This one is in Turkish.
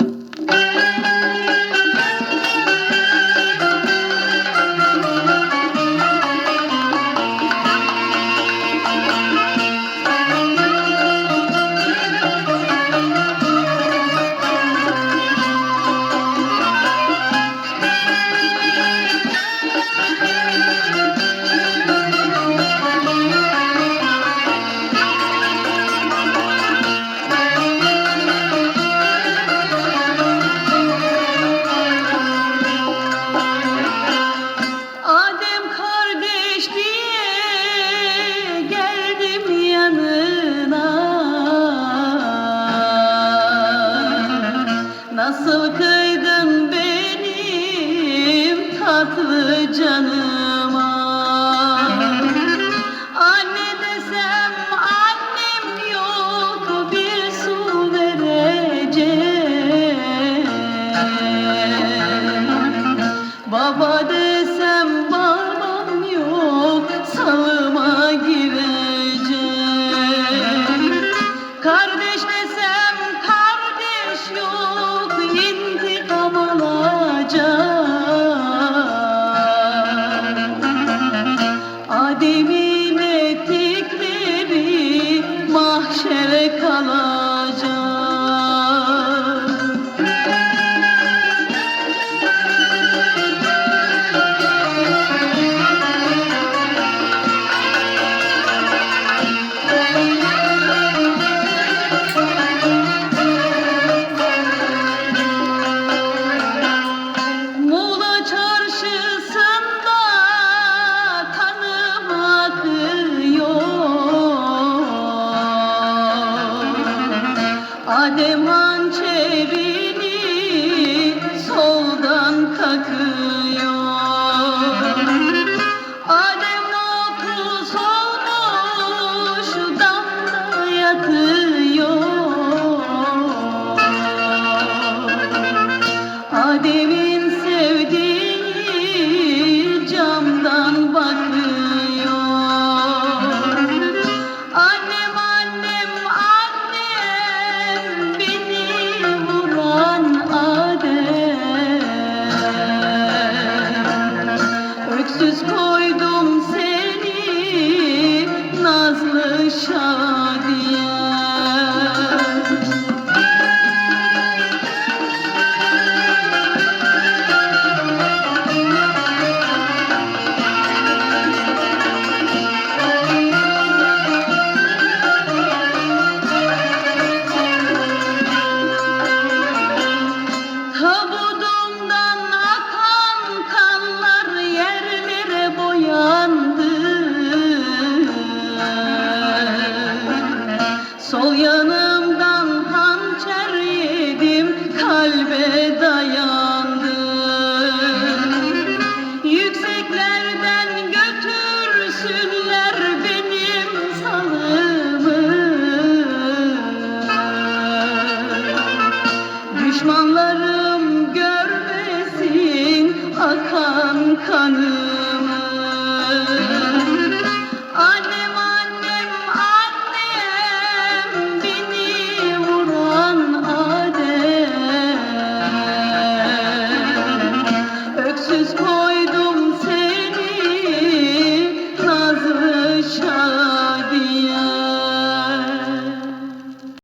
you Nasıl could. Adem hançerini soldan takıyor Adem otu solmuş damla yatıyor Adem'in Yüzsüz koydum seni nazlı şahane الله